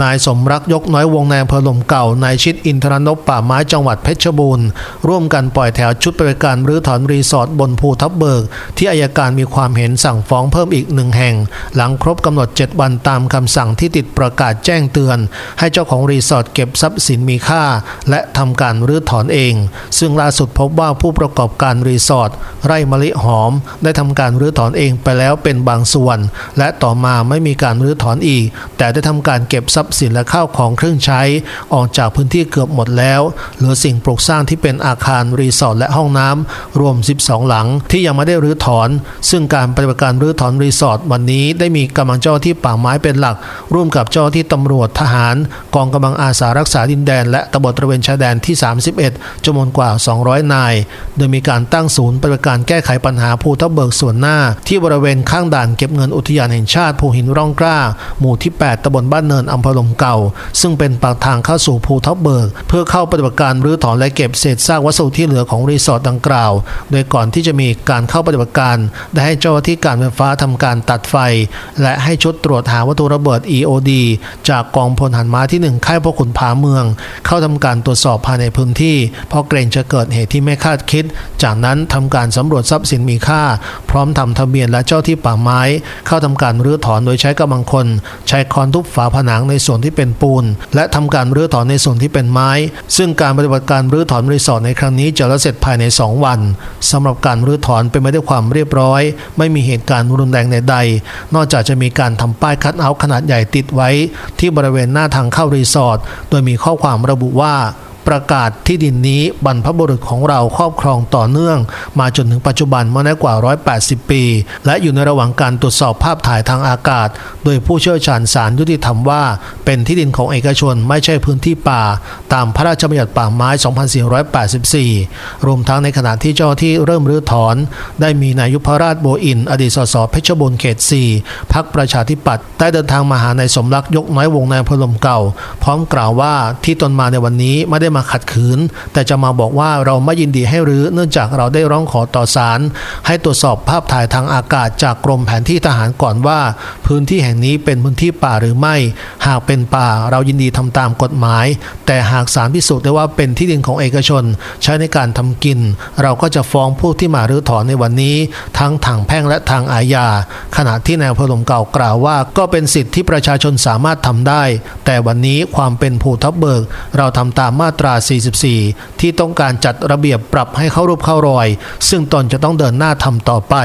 นายสมรักยกน้อยวงในอำเภอหลมเก่านายชิดอินทรนพป่าไม้จังหวัดเพชรบูรณ์ ร่วมกันปล่อยแถวชุดปฏิบัติการรื้อถอนรีสอร์ทบนภูทับเบิก ที่อายการมีความเห็นสั่งฟ้องเพิ่มอีกหนึ่งแห่ง หลังครบกำหนด 7 วันตามคำสั่งที่ติดประกาศแจ้งเตือน ให้เจ้าของรีสอร์ทเก็บทรัพย์สินมีค่า และทำการรื้อถอนเอง ซึ่งล่าสุดพบว่าผู้ประกอบการรีสอร์ทไร่มะลิหอม ได้ทำการรื้อถอนเองไปแล้วเป็นบางส่วน และต่อมาไม่มีการรื้อถอนอีก แต่ได้ทำการเก็บทรัพย์สินและข้าวของเครื่องใช้ ออกจากพื้นที่เกือบหมดแล้ว เหลือสิ่งปลูกสร้างที่เป็นอาคารรีสอร์ทและห้องน้ำรวม 12 หลังที่ยังไม่ได้รื้อถอน ซึ่งการปฏิบัติการรื้อถอนรีสอร์ทวันนี้ได้มีกำลังเจ้าที่ป่าไม้เป็นหลัก ร่วมกับเจ้าที่ตำรวจทหาร กองกำลังอาสารักษาดินแดน และตำรวจตระเวนชายแดนที่ 31จำนวนกว่า 200 นาย โดยมีการตั้งศูนย์ปฏิบัติการแก้ไขปัญหาภูทับเบิกส่วนหน้า ที่บริเวณข้างด่านเก็บเงินอุทยานแห่งชาติภูหินร่องกล้า หมู่ที่ 8ตำบลบ้านเนินอำเภอลมเก่า ซึ่งเป็นปากทางเข้าสู่ภูทับเบิก เพื่อเข้าปฏิบัติการรื้อถอนและเก็บเศษซากวัสดุที่เหลือของรีสอร์ทดังกล่าว โดยก่อนที่จะมีการเข้าปฏิบัติการ ได้ให้เจ้าหน้าที่การไฟฟ้าทำการตัดไฟ และให้ชุดตรวจหาวัตถุระเบิด EOD จากกองพลหันม้าที่ 1 ค่ายพระขุนผาเมือง เข้าทำการตรวจสอบภายในพื้นที่ เพราะเกรงจะเกิดเหตุที่ไม่คาดคิด จากนั้นทำการสำรวจทรัพย์สินมีค่า พร้อมทำทะเบียนและเจ้าที่ป่าไม้ เข้าทำการรื้อถอนโดยใช้กำลังคน ใช้คอนทุบฝาผนังในส่วนที่เป็นปูน และทำการรื้อถอนในส่วนที่เป็นไม้ ซึ่งการปฏิบัติการรื้อถอนรีสอร์ทในครั้งนี้จะแล้วเสร็จภายใน 2 วันสำหรับการรื้อถอนเป็นไปด้วยความเรียบร้อย ไม่มีเหตุการณ์รุนแรงใดๆ นอกจากจะมีการทำป้ายคัดเอาท์ขนาดใหญ่ติดไว้ ที่บริเวณหน้าทางเข้ารีสอร์ทโดยมีข้อความระบุว่า ประกาศที่ดินนี้บรรพบุรุษของเราครอบครองต่อเนื่อง มาจนถึงปัจจุบันมาได้กว่า 180 ปี และอยู่ในระหว่างการตรวจสอบภาพถ่ายทางอากาศ โดยผู้เชี่ยวชาญสารยุติธรรมว่า เป็นที่ดินของเอกชนไม่ใช่พื้นที่ป่า ตามพระราชบัญญัติป่าไม้ 2484 รวมทั้งในขณะที่เจ้าที่เริ่มรื้อถอน ได้มีนายยุพราชโบอิน อดีตสสเพชรบูรณ์เขต 4 พักประชาธิปัตย์ได้เดินทางมาหานายสมรักยกน้อยวงนอำเภอลมเก่า พร้อมกล่าวว่าที่ตนมาในวันนี้ไม่ได้มาขัดขืน แต่จะมาบอกว่าเราไม่ยินดีให้รื้อเนื่องจากเราได้ร้องขอต่อศาลให้ตรวจสอบภาพถ่ายทางอากาศจากกรมแผนที่ทหารก่อนว่า พื้นที่แห่งนี้เป็นพื้นที่ป่าหรือไม่ หากเป็นป่าเรายินดีทำตามกฎหมาย แต่หากศาลพิสูจน์ได้ว่าเป็นที่ดินของเอกชน ใช้ในการทำกิน เราก็จะฟ้องผู้ที่มารื้อถอนในวันนี้ ทั้งทางแพ่งและทางอาญาขณะที่นายอำเภอหลมเก่ากล่าวว่า ก็เป็นสิทธิ์ที่ประชาชนสามารถทำได้ แต่วันนี้ความเป็นภูทับเบิก เราทำตามมาตรา 44 ที่ต้องการจัดระเบียบปรับให้เข้ารูปเข้ารอย ซึ่งตนจะต้องเดินหน้าทำต่อไป